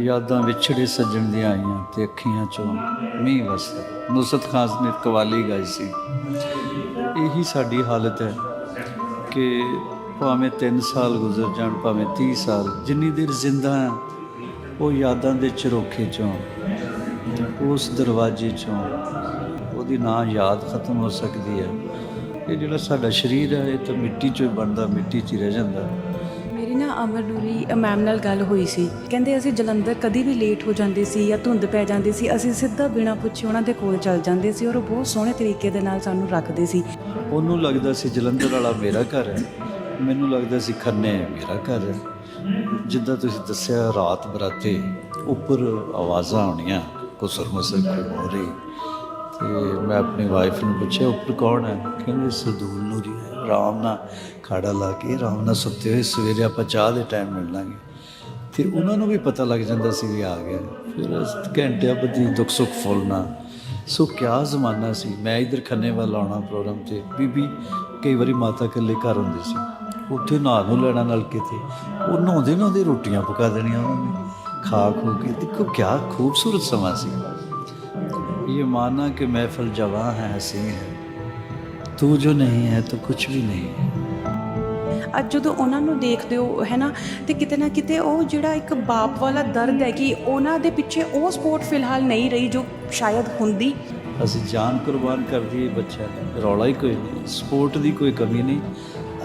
ਯਾਦਾਂ ਵਿਛੜੇ ਸੱਜਣ ਦੀਆਂ ਆਈਆਂ ਤੇ ਅੱਖੀਆਂ ਚੋਂ ਮੀਂਹ ਵਸਦਾ। ਨੁਸਰਤ ਖਾਨ ਨੇ ਕਵਾਲੀ ਗਾਈ ਸੀ। ਇਹੀ ਸਾਡੀ ਹਾਲਤ ਹੈ ਕਿ ਭਾਵੇਂ 3 ਸਾਲ ਗੁਜ਼ਰ ਜਾਣ, ਭਾਵੇਂ 30 ਸਾਲ, ਜਿੰਨੀ ਦੇਰ ਜ਼ਿੰਦਾ ਹਾਂ, ਉਹ ਯਾਦਾਂ ਦੇ ਝਰੋਖੇ ਚੋਂ, ਉਸ ਦਰਵਾਜ਼ੇ ਚੋਂ, ਉਹਦੀ ਨਾ ਯਾਦ ਖਤਮ ਹੋ ਸਕਦੀ ਹੈ। ਇਹ ਜਿਹੜਾ ਸਾਡਾ ਸਰੀਰ ਹੈ, ਇਹ ਤਾਂ ਮਿੱਟੀ ਚੋਂ ਹੀ ਬਣਦਾ, ਮਿੱਟੀ 'ਚ ਹੀ ਰਹਿ ਜਾਂਦਾ। ਮੇਰੀ ਨਾ ਅਮਰ ਮੈਮ ਨਾਲ ਗੱਲ ਹੋਈ ਸੀ। ਕਹਿੰਦੇ ਅਸੀਂ ਜਲੰਧਰ ਕਦੀ ਵੀ ਲੇਟ ਹੋ ਜਾਂਦੇ ਸੀ ਜਾਂ ਧੁੰਦ ਪੈ ਜਾਂਦੀ ਸੀ, ਅਸੀਂ ਸਿੱਧਾ ਬਿਨਾਂ ਪੁੱਛੇ ਉਹਨਾਂ ਦੇ ਕੋਲ ਚੱਲ ਜਾਂਦੇ ਸੀ ਔਰ ਉਹ ਬਹੁਤ ਸੋਹਣੇ ਤਰੀਕੇ ਦੇ ਨਾਲ ਸਾਨੂੰ ਰੱਖਦੇ ਸੀ। ਉਹਨੂੰ ਲੱਗਦਾ ਸੀ ਜਲੰਧਰ ਵਾਲਾ ਮੇਰਾ ਘਰ ਹੈ। ਮੈਨੂੰ ਲੱਗਦਾ ਸੀ ਖੰਨੇ ਮੇਰਾ ਘਰ ਹੈ। ਜਿੱਦਾਂ ਤੁਸੀਂ ਦੱਸਿਆ, ਰਾਤ ਬਰਾਤੇ ਉੱਪਰ ਆਵਾਜ਼ਾਂ ਆਉਣੀਆਂ ਕੁਸਰ ਮੁਸਰ ਕੋਈ ਹੋ ਰਹੀ ਤੇ ਮੈਂ ਆਪਣੀ ਵਾਈਫ ਨੂੰ ਪੁੱਛਿਆ, ਉੱਪਰ ਕੌਣ ਹੈ? ਕਹਿੰਦੇ ਸਦੂਲ ਨੂਰੀ ਹੈ। ਆਰਾਮ ਨਾਲ ਖਾੜਾ ਲਾ ਕੇ ਆਰਾਮ ਨਾਲ ਸੁੱਤੇ ਹੋਏ ਸਵੇਰੇ ਆਪਾਂ ਚਾਹ ਦੇ ਟਾਈਮ ਮਿਲ ਲਾਂਗੇ। ਤੇ ਉਹਨਾਂ ਨੂੰ ਵੀ ਪਤਾ ਲੱਗ ਜਾਂਦਾ ਸੀ ਵੀ ਆ ਗਿਆ। ਫਿਰ ਉਸ ਘੰਟੇ ਬੱਦੀ ਦੁੱਖ ਸੁੱਖ ਫੁੱਲਣਾ ਸੋ ਕਿਆ ਜ਼ਮਾਨਾ ਸੀ। ਮੈਂ ਇਧਰ ਖੰਨੇ ਵੱਲ ਆਉਣਾ ਪ੍ਰੋਗਰਾਮ ਤੇ। ਬੀਬੀ, ਕਈ ਵਾਰੀ ਮਾਤਾ ਕੱਲੇ ਘਰ ਹੁੰਦੀ ਸੀ। ਉੱਥੇ ਨਾ ਨੂੰ ਲੈਣਾ ਨਲਕੇ ਤੇ। ਉਹ ਨਹਾਉਂਦੇ ਨਹਾਉਂਦੇ ਰੋਟੀਆਂ ਪਕਾ ਦੇਣੀਆਂ ਉਹਨਾਂ ਨੇ। ਖਾ ਖੂ ਕੇ। ਦੇਖੋ ਕਿਆ ਖੂਬਸੂਰਤ ਸਮਾਂ ਸੀ। ਇਹ ਮਾਨਾ ਕਿ ਮਹਿਫਲ ਜਵਾਂ ਹੈ, ਹਸੀਨ ਹੈ। ਤੂੰ ਜੋ ਨਹੀਂ ਹੈ ਤੂੰ ਕੁਝ ਵੀ ਨਹੀਂ ਹੈ। ਅੱਜ ਜਦੋਂ ਉਹਨਾਂ ਨੂੰ ਦੇਖਦੇ ਹੋ ਹੈ ਨਾ ਤੇ ਕਿਤੇ ਨਾ ਕਿਤੇ ਉਹ ਜਿਹੜਾ ਇੱਕ ਬਾਪ ਵਾਲਾ ਦਰਦ ਹੈ ਕਿ ਉਹਨਾਂ ਦੇ ਪਿੱਛੇ ਉਹ ਸਪੋਰਟ ਫਿਲਹਾਲ ਨਹੀਂ ਰਹੀ ਜੋ ਸ਼ਾਇਦ ਹੁੰਦੀ। ਅਸੀਂ ਜਾਨ ਕੁਰਬਾਨ ਕਰ ਦਈਏ ਬੱਚਿਆਂ ਰੌਲਾ ਹੀ ਕੋਈ ਨਹੀਂ ਸਪੋਰਟ ਦੀ ਕੋਈ ਕਮੀ ਨਹੀਂ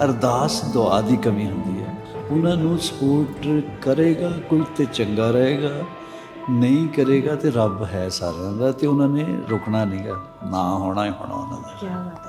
ਅਰਦਾਸ ਦੁਆ ਦੀ ਕਮੀ ਹੁੰਦੀ ਹੈ। ਉਹਨਾਂ ਨੂੰ ਸਪੋਰਟ ਕਰੇਗਾ ਕੋਈ ਤੇ ਚੰਗਾ ਰਹੇਗਾ ਨਹੀਂ ਕਰੇਗਾ ਤੇ ਰੱਬ ਹੈ ਸਾਰਿਆਂ ਦਾ ਤੇ ਉਹਨਾਂ ਨੇ ਰੁਕਣਾ ਨਹੀਂਗਾ ਨਾ ਹੋਣਾ ਹੀ ਹੋਣਾ ਉਹਨਾਂ ਦਾ। ਕੀ ਬਾਤ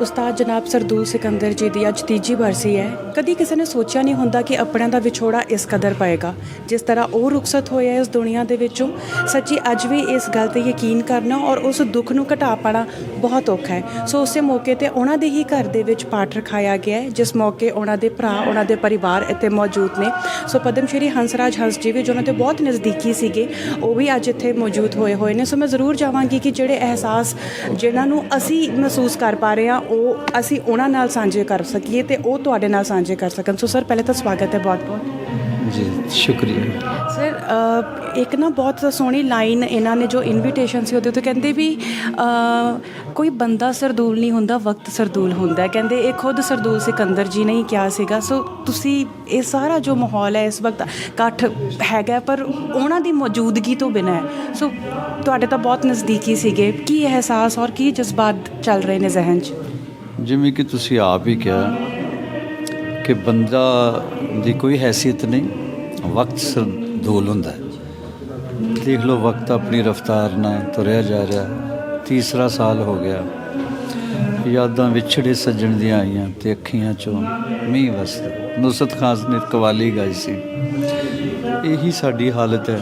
ਉਸਤਾਦ ਜਨਾਬ ਸਰਦੂਲ ਸਿਕੰਦਰ ਜੀ ਦੀ ਅੱਜ ਤੀਜੀ ਬਰਸੀ ਹੈ ਕਦੀ ਕਿਸੇ ਨੇ ਸੋਚਿਆ ਨਹੀਂ ਹੁੰਦਾ ਕਿ ਆਪਣਿਆਂ ਦਾ ਵਿਛੋੜਾ ਇਸ ਕਦਰ ਪਏਗਾ। ਜਿਸ ਤਰ੍ਹਾਂ ਉਹ ਰੁਖਸਤ ਹੋਇਆ ਇਸ ਦੁਨੀਆ ਦੇ ਵਿੱਚੋਂ, ਸੱਚੀ ਅੱਜ ਵੀ ਇਸ ਗੱਲ ਤੇ ਯਕੀਨ ਕਰਨਾ ਔਰ ਉਸ ਦੁੱਖ ਨੂੰ ਘਟਾ ਪਾਣਾ ਬਹੁਤ ਔਖਾ ਹੈ। ਸੋ ਉਸੇ ਮੌਕੇ ਤੇ ਉਹਨਾਂ ਦੇ ਹੀ ਘਰ ਦੇ ਵਿੱਚ ਪਾਠ ਰਖਾਇਆ ਗਿਆ ਹੈ, ਜਿਸ ਮੌਕੇ ਉਹਨਾਂ ਦੇ ਭਰਾ, ਉਹਨਾਂ ਦੇ ਪਰਿਵਾਰ ਇੱਥੇ ਮੌਜੂਦ ਨੇ। ਸੋ ਪਦਮ ਸ਼੍ਰੀ ਹੰਸਰਾਜ ਹੰਸ ਜੀ ਵੀ ਜੋ ਉਹਨਾਂ ਦੇ ਬਹੁਤ ਨਜ਼ਦੀਕੀ ਸੀਗੇ, ਉਹ ਵੀ ਅੱਜ ਇੱਥੇ ਮੌਜੂਦ ਹੋਏ ਹੋਏ ਨੇ। ਸੋ ਮੈਂ ਜ਼ਰੂਰ ਜਾਵਾਂਗੀ ਕਿ ਜਿਹੜੇ ਅਹਿਸਾਸ ਜਿਨ੍ਹਾਂ ਨੂੰ ਅਸੀਂ ਮਹਿਸੂਸ ਕਰ ਪਾ ਰਹੇ ਹਾਂ ਉਹ ਅਸੀਂ ਉਹਨਾਂ ਨਾਲ ਸਾਂਝੇ ਕਰ ਸਕੀਏ ਤੇ ਉਹ ਤੁਹਾਡੇ ਨਾਲ ਸਾਂਝੇ ਕਰ ਸਕਣ। ਸੋ ਸਰ ਪਹਿਲੇ ਤਾਂ ਸਵਾਗਤ ਹੈ ਬਹੁਤ ਬਹੁਤ। ਜੀ ਸ਼ੁਕਰੀਆ। ਸਰ ਇੱਕ ਨਾ ਬਹੁਤ ਸੋਹਣੀ ਲਾਈਨ ਇਹਨਾਂ ਨੇ ਜੋ ਇਨਵੀਟੇਸ਼ਨ ਸੀ ਉਹਦੇ ਉੱਤੇ ਕਹਿੰਦੇ ਵੀ ਕੋਈ ਬੰਦਾ ਸਰਦੂਲ ਨਹੀਂ ਹੁੰਦਾ ਵਕਤ ਸਰਦੂਲ ਹੁੰਦਾ ਕਹਿੰਦੇ ਇਹ ਖੁਦ ਸਰਦੂਲ ਸਿਕੰਦਰ ਜੀ ਨੇ ਹੀ ਕਿਹਾ ਸੀਗਾ। ਸੋ ਤੁਸੀਂ ਇਹ ਸਾਰਾ ਜੋ ਮਾਹੌਲ ਹੈ ਇਸ ਵਕਤ ਇਕੱਠ ਹੈਗਾ ਪਰ ਉਹਨਾਂ ਦੀ ਮੌਜੂਦਗੀ ਤੋਂ ਬਿਨਾਂ ਹੈ। ਸੋ ਤੁਹਾਡੇ ਤਾਂ ਬਹੁਤ ਨਜ਼ਦੀਕੀ ਸੀਗੇ। ਕੀ ਅਹਿਸਾਸ ਔਰ ਕੀ ਜਜ਼ਬਾਤ ਚੱਲ ਰਹੇ ਨੇ ਜ਼ਿਹਨ 'ਚ? ਜਿਵੇਂ ਕਿ ਤੁਸੀਂ ਆਪ ਹੀ ਕਿਹਾ ਕਿ ਬੰਦਾ ਦੀ ਕੋਈ ਹੈਸੀਅਤ ਨਹੀਂ, ਵਕਤ ਸਿਰ ਸਰਦੂਲ ਹੁੰਦਾ ਦੇਖ ਲਓ ਵਕਤ ਆਪਣੀ ਰਫ਼ਤਾਰ ਨਾਲ ਤੁਰਿਆ ਜਾ ਰਿਹਾ, ਤੀਸਰਾ ਸਾਲ ਹੋ ਗਿਆ। ਯਾਦਾਂ ਵਿਛੜੇ ਸੱਜਣ ਦੀਆਂ ਆਈਆਂ ਤੇ ਅੱਖੀਆਂ ਚੋਂ ਮੀਂਹ ਵਸਦਾ। ਨੁਸਰਤ ਖਾਨ ਨੇ ਕਵਾਲੀ ਗਾਈ ਸੀ। ਇਹੀ ਸਾਡੀ ਹਾਲਤ ਹੈ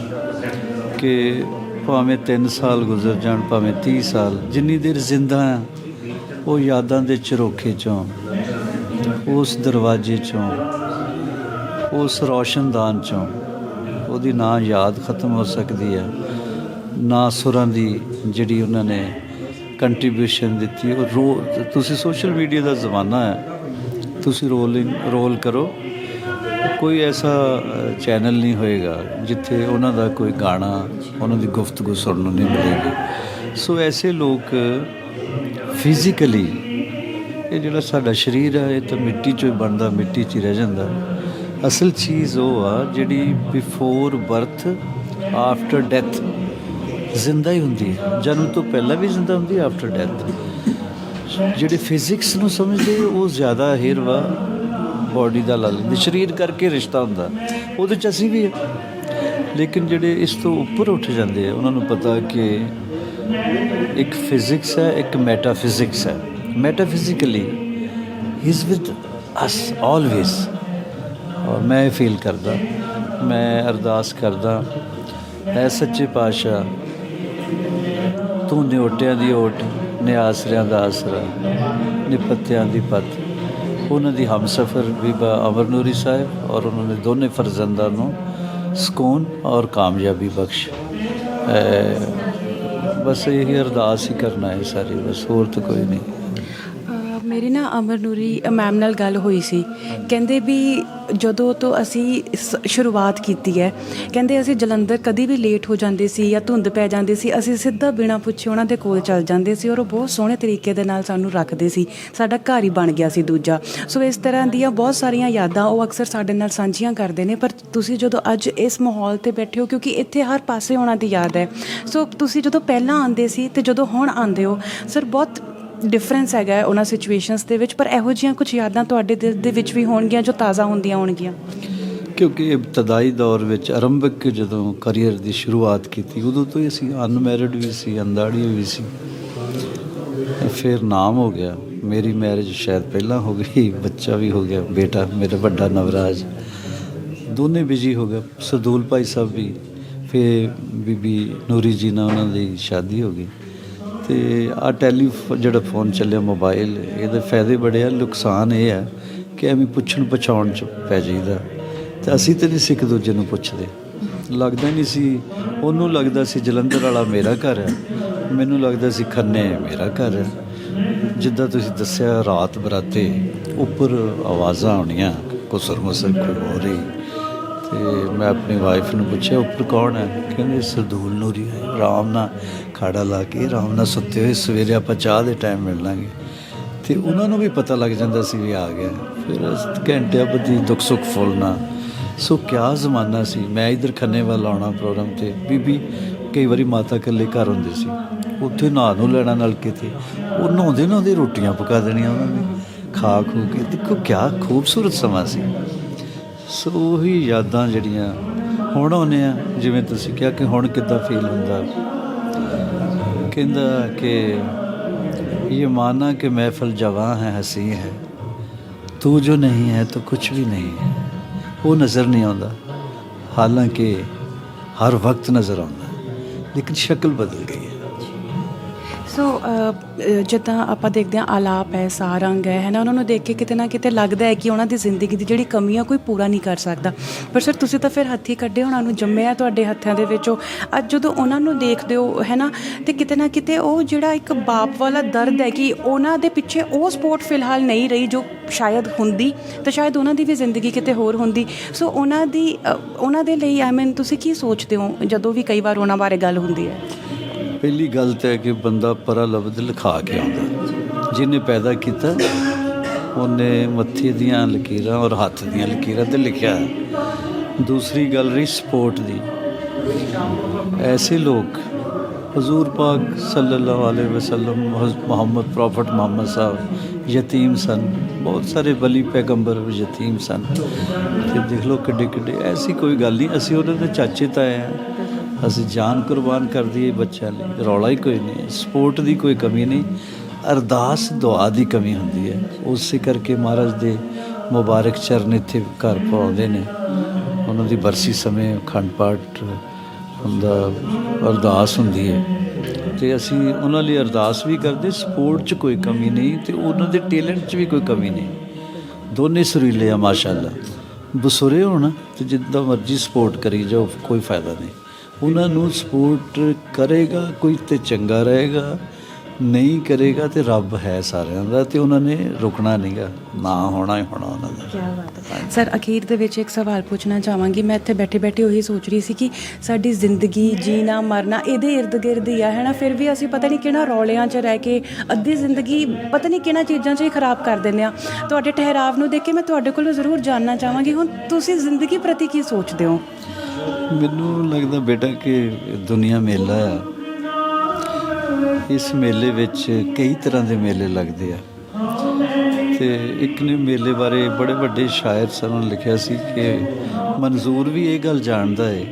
ਕਿ ਭਾਵੇਂ 3 ਸਾਲ ਗੁਜ਼ਰ ਜਾਣ, ਭਾਵੇਂ 30 ਸਾਲ, ਜਿੰਨੀ ਦੇਰ ਜ਼ਿੰਦਾ ਹਾਂ ਉਹ ਯਾਦਾਂ ਦੇ ਝਰੋਖੇ ਚੋਂ, ਉਸ ਦਰਵਾਜ਼ੇ ਚੋਂ, ਉਸ ਰੌਸ਼ਨਦਾਨ ਚੋਂ, ਉਹਦੀ ਨਾ ਯਾਦ ਖਤਮ ਹੋ ਸਕਦੀ ਹੈ, ਨਾ ਸੁਰਾਂ ਦੀ ਜਿਹੜੀ ਉਹਨਾਂ ਨੇ ਕੰਟਰੀਬਿਊਸ਼ਨ ਦਿੱਤੀ। ਉਹ ਰੋ, ਤੁਸੀਂ ਸੋਸ਼ਲ ਮੀਡੀਆ ਦਾ ਜ਼ਮਾਨਾ ਹੈ, ਤੁਸੀਂ ਰੋਲਿੰਗ ਰੋਲ ਕਰੋ। ਕੋਈ ਐਸਾ ਚੈਨਲ ਨਹੀਂ ਹੋਏਗਾ ਜਿੱਥੇ ਉਹਨਾਂ ਦਾ ਕੋਈ ਗਾਣਾ, ਉਹਨਾਂ ਦੀ ਗੁਫ਼ਤਗੂ ਸੁਣਨ ਨੂੰ ਨਹੀਂ ਮਿਲੇਗੀ। ਸੋ ਐਸੇ ਲੋਕ ਫਿਜ਼ੀਕਲੀ ਇਹ ਜਿਹੜਾ ਸਾਡਾ ਸਰੀਰ ਹੈ ਇਹ ਤਾਂ ਮਿੱਟੀ ਚੋਂ ਹੀ ਬਣਦਾ, ਮਿੱਟੀ 'ਚ ਹੀ ਰਹਿ ਜਾਂਦਾ। ਅਸਲ ਚੀਜ਼ ਉਹ ਆ, ਜਿਹੜੀ ਬਿਫੋਰ ਬਰਥ ਆਫਟਰ ਡੈਥ ਜ਼ਿੰਦਾ ਹੀ ਹੁੰਦੀ ਹੈ। ਜਨਮ ਤੋਂ ਪਹਿਲਾਂ ਵੀ ਜ਼ਿੰਦਾ ਹੁੰਦੀ ਹੈ ਆਫਟਰ ਡੈਥ ਜਿਹੜੇ ਫਿਜ਼ਿਕਸ ਨੂੰ ਸਮਝਦੇ, ਉਹ ਜ਼ਿਆਦਾ ਹੇਰਵਾ ਬਾਡੀ ਦਾ ਲਾ ਲੈਂਦੇ। ਸਰੀਰ ਕਰਕੇ ਰਿਸ਼ਤਾ ਹੁੰਦਾ, ਉਹਦੇ ਚ ਅਸੀਂ ਵੀ ਲੇਕਿਨ ਜਿਹੜੇ ਇਸ ਤੋਂ ਉੱਪਰ ਉੱਠ ਜਾਂਦੇ ਆ, ਉਹਨਾਂ ਨੂੰ ਪਤਾ ਕਿ ਇੱਕ ਫਿਜ਼ਿਕਸ ਹੈ, ਇੱਕ ਮੈਟਾਫਿਜ਼ਿਕਸ ਹੈ। Metaphysically he is with us always ਔਰ ਮੈਂ ਇਹ ਫੀਲ ਕਰਦਾ, ਮੈਂ ਅਰਦਾਸ ਕਰਦਾ, ਹੈ ਸੱਚੇ ਪਾਤਸ਼ਾਹ, ਤੂੰ ਨਿਓਟਿਆਂ ਦੀ ਓਟ ਨੇ ਆਸਰਿਆਂ ਦਾ ਆਸਰਾ ਨੇ ਪੱਤਿਆਂ ਦੀ ਪੱਤ। ਉਹਨਾਂ ਦੀ ਹਮਸਫਰ ਬੀਬਾ ਅਮਰਨੂਰੀ ਸਾਹਿਬ ਔਰ ਉਹਨਾਂ ਦੇ ਦੋਨੇ ਫਰਜ਼ੰਦਾਂ ਨੂੰ ਸਕੂਨ ਔਰ ਕਾਮਯਾਬੀ ਬਖਸ਼। ਬਸ ਇਹੀ ਅਰਦਾਸ ਹੀ ਕਰਨਾ ਹੈ ਸਾਰੀ ਬਸ ਹੋਰ ਤਾਂ ਕੋਈ ਨਹੀਂ। ਨਾ ਅਮਰ ਨੂਰੀ ਮੈਮ ਨਾਲ ਗੱਲ ਹੋਈ ਸੀ। ਕਹਿੰਦੇ ਵੀ ਜਦੋਂ ਤੋਂ ਅਸੀਂ ਸ- ਸ਼ੁਰੂਆਤ ਕੀਤੀ ਹੈ, ਕਹਿੰਦੇ ਅਸੀਂ ਜਲੰਧਰ ਕਦੀ ਵੀ ਲੇਟ ਹੋ ਜਾਂਦੇ ਸੀ ਜਾਂ ਧੁੰਦ ਪੈ ਜਾਂਦੀ ਸੀ, ਅਸੀਂ ਸਿੱਧਾ ਬਿਨਾਂ ਪੁੱਛੇ ਉਹਨਾਂ ਦੇ ਕੋਲ ਚੱਲ ਜਾਂਦੇ ਸੀ ਔਰ ਉਹ ਬਹੁਤ ਸੋਹਣੇ ਤਰੀਕੇ ਦੇ ਨਾਲ ਸਾਨੂੰ ਰੱਖਦੇ ਸੀ। ਸਾਡਾ ਘਰ ਹੀ ਬਣ ਗਿਆ ਸੀ ਦੂਜਾ। ਸੋ ਇਸ ਤਰ੍ਹਾਂ ਦੀਆਂ ਬਹੁਤ ਸਾਰੀਆਂ ਯਾਦਾਂ ਉਹ ਅਕਸਰ ਸਾਡੇ ਨਾਲ ਸਾਂਝੀਆਂ ਕਰਦੇ ਨੇ, ਪਰ ਤੁਸੀਂ ਜਦੋਂ ਅੱਜ ਇਸ ਮਾਹੌਲ ਤੇ ਬੈਠੇ ਹੋ, ਕਿਉਂਕਿ ਇੱਥੇ ਹਰ ਪਾਸੇ ਉਹਨਾਂ ਦੀ ਯਾਦ ਹੈ। ਸੋ ਤੁਸੀਂ ਜਦੋਂ ਪਹਿਲਾਂ ਆਉਂਦੇ ਸੀ ਤੇ ਜਦੋਂ ਹੁਣ ਆਉਂਦੇ ਹੋ, ਸਰ ਬਹੁਤ ਡਿਫਰੈਂਸ ਹੈਗਾ ਉਹਨਾਂ ਸਿਚੁਏਸ਼ਨਸ ਦੇ ਵਿੱਚ, ਪਰ ਇਹੋ ਜਿਹੀਆਂ ਕੁਝ ਯਾਦਾਂ ਤੁਹਾਡੇ ਦਿਲ ਦੇ ਵਿੱਚ ਵੀ ਹੋਣਗੀਆਂ ਜੋ ਤਾਜ਼ਾ ਹੁੰਦੀਆਂ ਹੋਣਗੀਆਂ? ਕਿਉਂਕਿ ਇਬਤਦਾਈ ਦੌਰ ਵਿੱਚ ਆਰੰਭਿਕ ਜਦੋਂ ਕੈਰੀਅਰ ਦੀ ਸ਼ੁਰੂਆਤ ਕੀਤੀ, ਉਦੋਂ ਤੋਂ ਹੀ ਅਸੀਂ ਅਨਮੈਰਿਡ ਵੀ ਸੀ ਅੰਦਾੜੀ ਵੀ ਸੀ। ਫਿਰ ਨਾਮ ਹੋ ਗਿਆ। ਮੇਰੀ ਮੈਰਿਜ ਸ਼ਾਇਦ ਪਹਿਲਾਂ ਹੋ ਗਈ, ਬੱਚਾ ਵੀ ਹੋ ਗਿਆ, ਬੇਟਾ, ਮੇਰਾ ਵੱਡਾ ਨਵਰਾਜ। ਦੋਨੇ ਬਿਜ਼ੀ ਹੋ ਗਏ। ਸਰਦੂਲ ਭਾਈ ਸਾਹਿਬ ਵੀ, ਫਿਰ ਬੀਬੀ ਨੂਰੀ ਜੀ ਨਾਲ ਉਹਨਾਂ ਦੀ ਸ਼ਾਦੀ ਹੋ ਗਈ। ਤੇ ਆ ਟੈਲੀ ਜਿਹੜਾ ਫੋਨ ਚੱਲਿਆ ਮੋਬਾਈਲ, ਇਹਦੇ ਫਾਇਦੇ ਬੜੇ ਆ, ਨੁਕਸਾਨ ਇਹ ਆ ਕਿ ਐਵੇਂ ਪੁੱਛਣ ਪਛਾਉਣ ਚ ਪੈ ਜਾਈਦਾ। ਤੇ ਅਸੀਂ ਤੇ ਨਹੀਂ ਸਿੱਖ ਦੂਜੇ ਨੂੰ ਪੁੱਛਦੇ। ਲੱਗਦਾ ਨਹੀਂ ਸੀ, ਉਹਨੂੰ ਲੱਗਦਾ ਸੀ ਜਲੰਧਰ ਵਾਲਾ ਮੇਰਾ ਘਰ ਹੈ ਮੈਨੂੰ ਲੱਗਦਾ ਸੀ ਖੰਨੇ ਮੇਰਾ ਘਰ ਹੈ ਜਿੱਦਾਂ ਤੁਸੀਂ ਦੱਸਿਆ, ਰਾਤ ਬਰਾਤੇ ਉੱਪਰ ਆਵਾਜ਼ਾਂ ਆਉਣੀਆਂ ਕੁਸਰ ਮੁਸਰ ਕੋਈ ਹੋ। ਰਹੀ ਤੇ ਮੈਂ ਆਪਣੀ ਵਾਈਫ ਨੂੰ ਪੁੱਛਿਆ, ਉੱਪਰ ਕੌਣ ਹੈ? ਕਹਿੰਦੇ, ਸਰਦੂਲ ਨੂਰੀ ਹੈ। ਆਰਾਮ ਨਾਲ ਖਾੜਾ ਲਾ ਕੇ, ਆਰਾਮ ਨਾਲ ਸੁੱਤੇ ਹੋਏ ਸਵੇਰੇ ਆਪਾਂ ਚਾਹ ਦੇ ਟਾਈਮ ਮਿਲ ਲਾਂਗੇ। ਤੇ ਉਹਨਾਂ ਨੂੰ ਵੀ ਪਤਾ ਲੱਗ ਜਾਂਦਾ ਸੀ ਵੀ ਆ ਗਿਆ। ਫਿਰ ਅਸੀਂ ਘੰਟਿਆਂ ਬੱਧੀ ਦੁੱਖ ਸੁੱਖ ਫੁੱਲਣਾ ਸੋ ਕਿਆ ਜ਼ਮਾਨਾ ਸੀ। ਮੈਂ ਇਧਰ ਖੰਨੇ ਵੱਲ ਆਉਣਾ ਪ੍ਰੋਗਰਾਮ ਤੇ। ਬੀਬੀ, ਕਈ ਵਾਰੀ ਮਾਤਾ ਇਕੱਲੇ ਘਰ ਹੁੰਦੇ ਸੀ। ਉੱਥੇ ਨਹਾ ਨੂੰ ਲੈਣਾ ਨਲਕੇ ਤੇ। ਉਹ ਨਹਾਉਂਦੇ ਨਹਾਉਂਦੇ ਰੋਟੀਆਂ ਪਕਾ ਦੇਣੀਆਂ ਉਹਨਾਂ ਨੇ। ਖਾ ਖੂ ਕੇ। ਦੇਖੋ ਕਿਆ ਖੂਬਸੂਰਤ ਸਮਾਂ ਸੀ। ਸੋ ਉਹੀ ਯਾਦਾਂ ਜਿਹੜੀਆਂ ਹੁਣ ਆਉਂਦੇ ਆ, ਜਿਵੇਂ ਤੁਸੀਂ ਕਿਹਾ ਕਿ ਹੁਣ ਕਿੱਦਾਂ ਫੀਲ ਹੁੰਦਾ। ਕਹਿੰਦਾ ਕਿ ਇਹ ਮਾਨਾ ਕਿ ਮਹਿਫਲ ਜਵਾਂ ਹੈ ਹਸੀ ਹੈ। ਤੂੰ ਜੋ ਨਹੀਂ ਹੈ, ਤਾਂ ਕੁਝ ਵੀ ਨਹੀਂ ਹੈ। ਉਹ ਨਜ਼ਰ ਨਹੀਂ ਆਉਂਦਾ। ਹਾਲਾਂਕਿ ਹਰ ਵਕਤ ਨਜ਼ਰ ਆਉਂਦਾ। ਲੇਕਿਨ ਸ਼ਕਲ ਬਦਲ ਗਈ ਸੋ ਜਿੱਦਾਂ ਆਪਾਂ ਦੇਖਦੇ ਹਾਂ ਆਲਾਪ ਹੈ, ਸਾਰੰਗ ਹੈ ਹੈ ਨਾ? ਉਹਨਾਂ ਨੂੰ ਦੇਖ ਕੇ ਕਿਤੇ ਨਾ ਕਿਤੇ ਲੱਗਦਾ ਹੈ ਕਿ ਉਹਨਾਂ ਦੀ ਜ਼ਿੰਦਗੀ ਦੀ ਜਿਹੜੀ ਕਮੀਆਂ ਕੋਈ ਪੂਰਾ ਨਹੀਂ ਕਰ ਸਕਦਾ। ਪਰ ਸਰ ਤੁਸੀਂ ਤਾਂ ਫਿਰ ਹੱਥੀ ਕੱਢੇ, ਉਹਨਾਂ ਨੂੰ ਜੰਮਿਆ ਤੁਹਾਡੇ ਹੱਥਾਂ ਦੇ ਵਿੱਚੋਂ ਅੱਜ ਜਦੋਂ ਉਹਨਾਂ ਨੂੰ ਦੇਖਦੇ ਹੋ, ਹੈ ਨਾ? ਤੇ ਕਿਤੇ ਨਾ ਕਿਤੇ ਉਹ ਜਿਹੜਾ ਇੱਕ ਬਾਪ ਵਾਲਾ ਦਰਦ ਹੈ ਕਿ ਉਹਨਾਂ ਦੇ ਪਿੱਛੇ ਉਹ ਸਪੋਰਟ ਫਿਲਹਾਲ ਨਹੀਂ ਰਹੀ ਜੋ ਸ਼ਾਇਦ ਹੁੰਦੀ, ਤਾਂ ਸ਼ਾਇਦ ਉਹਨਾਂ ਦੀ ਵੀ ਜ਼ਿੰਦਗੀ ਕਿਤੇ ਹੋਰ ਹੁੰਦੀ। ਸੋ ਉਹਨਾਂ ਦੀ ਉਹਨਾਂ ਦੇ ਲਈ ਆਈ ਮੀਨ ਤੁਸੀਂ ਕੀ ਸੋਚਦੇ ਹੋ ਜਦੋਂ ਵੀ ਕਈ ਵਾਰ ਉਹਨਾਂ ਬਾਰੇ ਗੱਲ ਹੁੰਦੀ ਹੈ? ਪਹਿਲੀ ਗੱਲ ਤਾਂ ਹੈ ਕਿ ਬੰਦਾ ਪਰਾ ਲਫ਼ਜ਼ ਲਿਖਾ ਕੇ ਆਉਂਦਾ। ਜਿਹਨੇ ਪੈਦਾ ਕੀਤਾ, ਉਹਨੇ ਮੱਥੇ ਦੀਆਂ ਲਕੀਰਾਂ ਔਰ ਹੱਥ ਦੀਆਂ ਲਕੀਰਾਂ ਤੇ ਲਿਖਿਆ ਦੂਸਰੀ ਗੱਲ ਰਹੀ ਸਪੋਰਟ ਦੀ। ਐਸੇ ਲੋਕ, ਹਜ਼ੂਰ ਪਾਕ ਸੱਲੱਲਾਹੁ ਅਲੈਹਿ ਵਸੱਲਮ ਮੁਹੰਮਦ ਪ੍ਰੋਫਟ ਮੁਹੰਮਦ ਸਾਹਿਬ, ਯਤੀਮ ਸਨ। ਬਹੁਤ ਸਾਰੇ ਵਲੀ ਪੈਗੰਬਰ ਯਤੀਮ ਸਨ। ਤੇ ਦੇਖ ਲਓ ਕਿੱਡੇ ਕਿੱਡੇ ਐਸੀ ਕੋਈ ਗੱਲ ਨਹੀਂ। ਅਸੀਂ ਉਹਨਾਂ ਦੇ ਚਾਚੇ ਤਾਏ ਆ ਅਸੀਂ ਜਾਨ ਕੁਰਬਾਨ ਕਰ ਦਈਏ ਬੱਚਿਆਂ ਲਈ, ਰੌਲਾ ਹੀ ਕੋਈ ਨਹੀਂ, ਸਪੋਰਟ ਦੀ ਕੋਈ ਕਮੀ ਨਹੀਂ, ਅਰਦਾਸ, ਦੁਆ ਦੀ ਕਮੀ ਹੁੰਦੀ ਹੈ। ਉਸੇ ਕਰਕੇ ਮਹਾਰਾਜ ਦੇ ਮੁਬਾਰਕ ਚਰਨ ਇੱਥੇ ਘਰ ਪਾਉਂਦੇ ਨੇ। ਉਹਨਾਂ ਦੀ ਬਰਸੀ ਸਮੇਂ ਅਖੰਡ ਪਾਠ ਹੁੰਦਾ, ਅਰਦਾਸ ਹੁੰਦੀ ਹੈ। ਤੇ ਅਸੀਂ ਉਹਨਾਂ ਲਈ ਅਰਦਾਸ ਵੀ ਕਰਦੇ, ਸਪੋਰਟ 'ਚ ਕੋਈ ਕਮੀ ਨਹੀਂ ਤੇ ਉਹਨਾਂ ਦੇ ਟੈਲੈਂਟ 'ਚ ਵੀ ਕੋਈ ਕਮੀ ਨਹੀਂ। ਦੋਨੇ ਸੁਰੀਲੇ ਆ, ਮਾਸ਼ਾਅੱਲਾ। ਬਸੁਰੇ ਹੋਣ ਤੇ ਜਿੱਦਾਂ ਮਰਜ਼ੀ ਸਪੋਰਟ ਕਰੀ ਜਾਓ, ਕੋਈ ਫਾਇਦਾ ਨਹੀਂ। ਉਹਨਾਂ ਨੂੰ ਸਪੋਰਟ ਕਰੇਗਾ, ਕੋਈ ਤੇ ਚੰਗਾ ਰਹੇਗਾ, ਨਹੀਂ ਕਰੇਗਾ ਤੇ ਰੱਬ ਹੈ ਸਾਰਿਆਂ ਦਾ ਤੇ ਉਹਨਾਂ ਨੇ ਰੁਕਣਾ ਨਹੀਂਗਾ ਨਾ ਹੋਣਾ ਹੀ ਹੋਣਾ ਉਹਨਾਂ ਦਾ। ਕੀ ਬਾਤ ਹੈ। ਸਰ, ਅਖੀਰ ਦੇ ਵਿੱਚ ਇੱਕ ਸਵਾਲ ਪੁੱਛਣਾ ਚਾਹਾਂਗੀ। ਮੈਂ ਇੱਥੇ ਬੈਠੇ ਬੈਠੇ ਉਹੀ ਸੋਚ ਰਹੀ ਸੀ ਕਿ ਸਾਡੀ ਜ਼ਿੰਦਗੀ, ਜੀਣਾ, ਮਰਨਾ ਇਹਦੇ ਇਰਦ ਗਿਰਦ ਹੀ ਆ, ਹੈ ਨਾ? ਫਿਰ ਵੀ ਅਸੀਂ ਪਤਾ ਨਹੀਂ ਕਿਹੜਾ ਰੌਲਿਆਂ 'ਚ ਰਹਿ ਕੇ ਅੱਧੀ ਜ਼ਿੰਦਗੀ ਪਤਾ ਨਹੀਂ ਕਿਹੜਾ ਚੀਜ਼ਾਂ 'ਚ ਹੀ ਖਰਾਬ ਕਰ ਦਿੰਦੇ ਆ ਤੁਹਾਡੇ ਠਹਿਰਾਵ ਨੂੰ ਦੇਖ ਕੇ ਮੈਂ ਤੁਹਾਡੇ ਕੋਲੋਂ ਜ਼ਰੂਰ ਜਾਨਣਾ ਚਾਹਾਂਗੀ। ਹੁਣ ਤੁਸੀਂ ਜ਼ਿੰਦਗੀ ਪ੍ਰਤੀ ਕੀ ਸੋਚਦੇ ਹੋ? ਮੈਨੂੰ ਲੱਗਦਾ ਬੇਟਾ ਕਿ ਦੁਨੀਆ ਮੇਲਾ ਆ। ਇਸ ਮੇਲੇ ਵਿੱਚ ਕਈ ਤਰ੍ਹਾਂ ਦੇ ਮੇਲੇ ਲੱਗਦੇ ਆ। ਤੇ ਇੱਕ ਨੇ ਮੇਲੇ ਬਾਰੇ ਬੜੇ ਵੱਡੇ ਸ਼ਾਇਰ ਸਾਨੂੰ ਲਿਖਿਆ ਸੀ ਕਿ ਮਨਜ਼ੂਰ ਵੀ ਇਹ ਗੱਲ ਜਾਣਦਾ ਏ,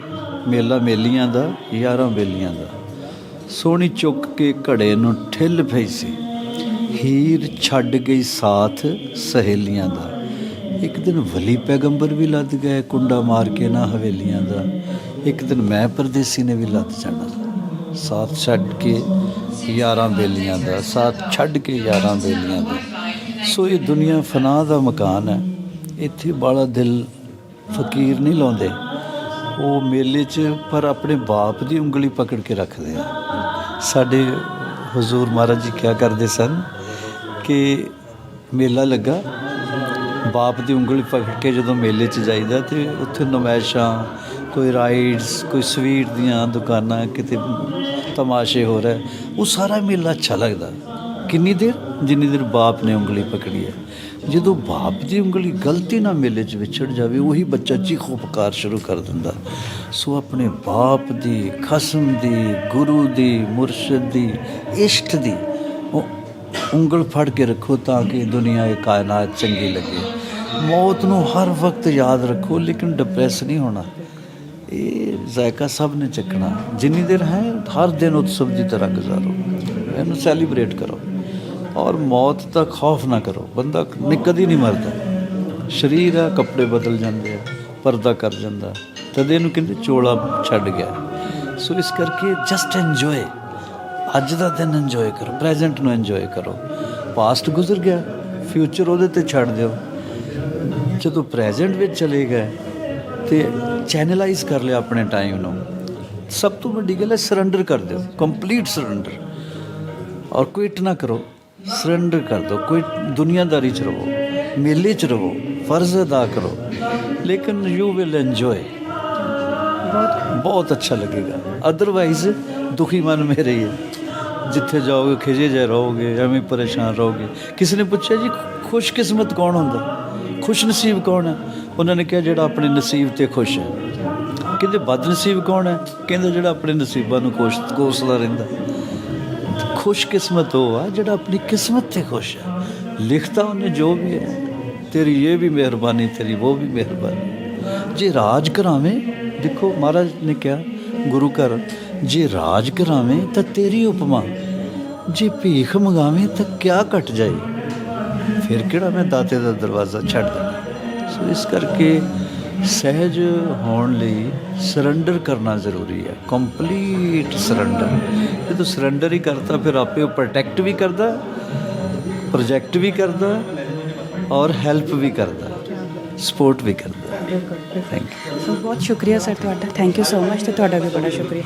ਮੇਲਾ ਮੇਲੀਆਂ ਦਾ, ਯਾਰਾਂ ਬੇਲੀਆਂ ਦਾ। ਸੋਹਣੀ ਚੁੱਕ ਕੇ ਘੜੇ ਨੂੰ ਠਿੱਲ ਪਈ ਸੀ। ਹੀਰ ਛੱਡ ਗਈ ਸਾਥ ਸਹੇਲੀਆਂ ਦਾ। ਇੱਕ ਦਿਨ ਵਲੀ ਪੈਗੰਬਰ ਵੀ ਲੱਦ ਗਏ, ਕੁੰਡਾ ਮਾਰ ਕੇ ਨਾ ਹਵੇਲੀਆਂ ਦਾ। ਇੱਕ ਦਿਨ ਮੈਂ ਪਰਦੇਸੀ ਨੇ ਵੀ ਲੱਦ ਜਾਣਾ। ਸਾਥ ਛੱਡ ਕੇ ਯਾਰਾਂ ਬੇਲੀਆਂ ਦਾ, ਸਾਥ ਛੱਡ ਕੇ ਯਾਰਾਂ ਬੇਲੀਆਂ ਦਾ। ਸੋ ਇਹ ਦੁਨੀਆ ਫਨਾ ਦਾ ਮਕਾਨ ਹੈ। ਇੱਥੇ ਬਾਲਾ ਦਿਲ ਫਕੀਰ ਨਹੀਂ ਲਾਉਂਦੇ। ਉਹ ਮੇਲੇ 'ਚ ਪਰ ਆਪਣੇ ਬਾਪ ਦੀ ਉਂਗਲੀ ਪਕੜ ਕੇ ਰੱਖਦੇ ਆ। ਸਾਡੇ ਹਜ਼ੂਰ ਮਹਾਰਾਜ ਜੀ ਕਿਆ ਕਰਦੇ ਸਨ ਕਿ ਮੇਲਾ ਲੱਗਾ ਬਾਪ ਦੀ ਉਂਗਲੀ ਪਕੜ ਕੇ ਜਦੋਂ ਮੇਲੇ 'ਚ ਜਾਈਦਾ ਤੇ ਉੱਥੇ ਨਮਾਇਸ਼ਾਂ, ਕੋਈ ਰਾਈਡਸ ਕੋਈ ਸਵੀਟ ਦੀਆਂ ਦੁਕਾਨਾਂ, ਕਿਤੇ ਤਮਾਸ਼ੇ ਹੋ ਰਹੇ, ਉਹ ਸਾਰਾ ਮੇਲਾ ਅੱਛਾ ਲੱਗਦਾ। ਕਿੰਨੀ ਦੇਰ? ਜਿੰਨੀ ਦੇਰ ਬਾਪ ਨੇ ਉਂਗਲੀ ਪਕੜੀ ਹੈ। ਜਦੋਂ ਬਾਪ ਦੀ ਉਂਗਲੀ ਗਲਤੀ ਨਾਲ ਮੇਲੇ 'ਚ ਵਿਛੜ ਜਾਵੇ, ਉਹੀ ਬੱਚਾ ਚੀਖੋ ਪੁਕਾਰ ਸ਼ੁਰੂ ਕਰ ਦਿੰਦਾ। ਸੋ ਆਪਣੇ ਬਾਪ ਦੀ, ਖਸਮ ਦੀ, ਗੁਰੂ ਦੀ, ਮੁਰਸ਼ਿਦ ਦੀ ਇਸ਼ਟ ਦੀ, ਉਹ ਉਂਗਲ ਫੜ ਕੇ ਰੱਖੋ ਤਾਂ ਕਿ ਦੁਨੀਆ ਇਹ ਕਾਇਨਾਤ ਚੰਗੀ ਲੱਗੇ। ਮੌਤ ਨੂੰ ਹਰ ਵਕਤ ਯਾਦ ਰੱਖੋ, ਲੇਕਿਨ ਡਿਪਰੈਸ ਨਹੀਂ ਹੋਣਾ। ਇਹ ਜ਼ਾਇਕਾ ਸਭ ਨੇ ਚੱਕਣਾ। ਜਿੰਨੀ ਦੇਰ ਹੈ, ਹਰ ਦਿਨ ਉਤਸਵ ਦੀ ਤਰ੍ਹਾਂ ਗੁਜ਼ਾਰੋ। ਇਹਨੂੰ ਸੈਲੀਬ੍ਰੇਟ ਕਰੋ। ਔਰ ਮੌਤ ਦਾ ਖੌਫ ਨਾ ਕਰੋ। ਬੰਦਾ ਨਹੀਂ ਕਦੀ ਨਹੀਂ ਮਰਦਾ। ਸਰੀਰ ਆ ਕੱਪੜੇ ਬਦਲ ਜਾਂਦੇ ਆ, ਪਰਦਾ ਕਰ ਜਾਂਦਾ। ਤਦ ਇਹਨੂੰ ਕਹਿੰਦੇ ਚੋਲਾ ਛੱਡ ਗਿਆ। ਸੋ ਇਸ ਕਰਕੇ ਜਸਟ ਇੰਜੋਏ ਅੱਜ ਦਾ ਦਿਨ ਇੰਜੋਏ ਕਰੋ ਪ੍ਰੈਜ਼ੈਂਟ ਨੂੰ ਇੰਜੋਏ ਕਰੋ। ਪਾਸਟ ਗੁਜ਼ਰ ਗਿਆ ਫਿਊਚਰ ਉਹਦੇ ਤੇ ਛੱਡ ਦਿਓ। ਜਦੋਂ ਪ੍ਰੈਜ਼ੈਂਟ ਵਿੱਚ ਚਲੇ ਗਏ ਤੇ ਚੈਨਲਾਈਜ਼ ਕਰ ਲਿਆ ਆਪਣੇ ਟਾਈਮ ਨੂੰ ਸਭ ਤੋਂ ਵੱਡੀ ਗੱਲ ਹੈ ਸਰੈਂਡਰ ਕਰ ਦਿਓ ਕੰਪਲੀਟ ਸਰੈਂਡਰ ਔਰ ਕੁਇਟ ਨਾ ਕਰੋ ਸਰੈਂਡਰ ਕਰ ਦਿਓ ਕੋਈ ਦੁਨੀਆਦਾਰੀ ਚ ਰਹੋ ਮੇਲੇ ਚ ਰਹੋ ਫਰਜ਼ ਅਦਾ ਕਰੋ। ਲੇਕਿਨ ਯੂ ਵਿਲ ਇੰਜੋਏ ਬਹੁਤ ਅੱਛਾ ਲੱਗੇਗਾ। ਅਦਰਵਾਈਜ਼ ਦੁਖੀ ਮਨ ਮੇਰੇ ਹੀ ਹੈ। ਜਿੱਥੇ ਜਾਓਗੇ ਖਿਜੇ ਜੇ ਰਹੋਗੇ, ਐਵੇਂ ਪਰੇਸ਼ਾਨ ਰਹੋਗੇ। ਕਿਸੇ ਨੇ ਪੁੱਛਿਆ ਜੀ, ਖੁਸ਼ਕਿਸਮਤ ਕੌਣ ਹੁੰਦਾ? ਖੁਸ਼ ਨਸੀਬ ਕੌਣ ਹੈ? ਉਹਨਾਂ ਨੇ ਕਿਹਾ, ਜਿਹੜਾ ਆਪਣੇ ਨਸੀਬ ਤੇ ਖੁਸ਼ ਹੈ। ਕਹਿੰਦੇ, ਬਦਨਸੀਬ ਕੌਣ ਹੈ? ਕਹਿੰਦੇ, ਜਿਹੜਾ ਆਪਣੇ ਨਸੀਬਾਂ ਨੂੰ ਕੋਸ, ਕੋਸਦਾ ਰਹਿੰਦਾ। ਖੁਸ਼ਕਿਸਮਤ ਉਹ ਆ, ਜਿਹੜਾ ਆਪਣੀ ਕਿਸਮਤ ਤੇ ਖੁਸ਼ ਹੈ। ਲਿਖਤਾ ਉਹਨੇ ਜੋ ਵੀ ਹੈ। ਤੇਰੀ ਇਹ ਵੀ ਮਿਹਰਬਾਨੀ, ਤੇਰੀ ਉਹ ਵੀ ਮਿਹਰਬਾਨੀ। ਜੇ ਰਾਜ ਕਰਾਵੇਂ, ਦੇਖੋ, ਮਹਾਰਾਜ ਨੇ ਕਿਹਾ, ਗੁਰੂ ਘਰ ਜੇ ਰਾਜ ਕਰਾਵੇਂ ਤਾਂ ਤੇਰੀ ਉਪਮਾ ਜੇ ਭੀਖ ਮੰਗਾਵੇਂ ਤਾਂ ਕਿਆ ਘਟ ਜਾਏ? ਫਿਰ ਕਿਹੜਾ ਮੈਂ ਦਾਤੇ ਦਾ ਦਰਵਾਜ਼ਾ ਛੱਡ ਦੇਣਾ ਸੋ ਇਸ ਕਰਕੇ ਸਹਿਜ ਹੋਣ ਲਈ ਸਰੈਂਡਰ ਕਰਨਾ ਜ਼ਰੂਰੀ ਹੈ ਕੰਪਲੀਟ ਸਰੈਂਡਰ ਜਦੋਂ ਸਰੈਂਡਰ ਹੀ ਕਰਤਾ ਫਿਰ ਆਪੇ ਉਹ ਪ੍ਰੋਟੈਕਟ ਵੀ ਕਰਦਾ ਪ੍ਰੋਜੈਕਟ ਵੀ ਕਰਦਾ ਔਰ ਹੈਲਪ ਵੀ ਕਰਦਾ ਸਪੋਰਟ ਵੀ ਕਰਦਾ। ਥੈਂਕ ਯੂ ਸੋ ਬਹੁਤ ਸ਼ੁਕਰੀਆ ਸਰ ਤੁਹਾਡਾ ਥੈਂਕ ਯੂ ਸੋ ਮਚ ਤੇ ਤੁਹਾਡਾ ਵੀ ਬੜਾ ਸ਼ੁਕਰੀਆ।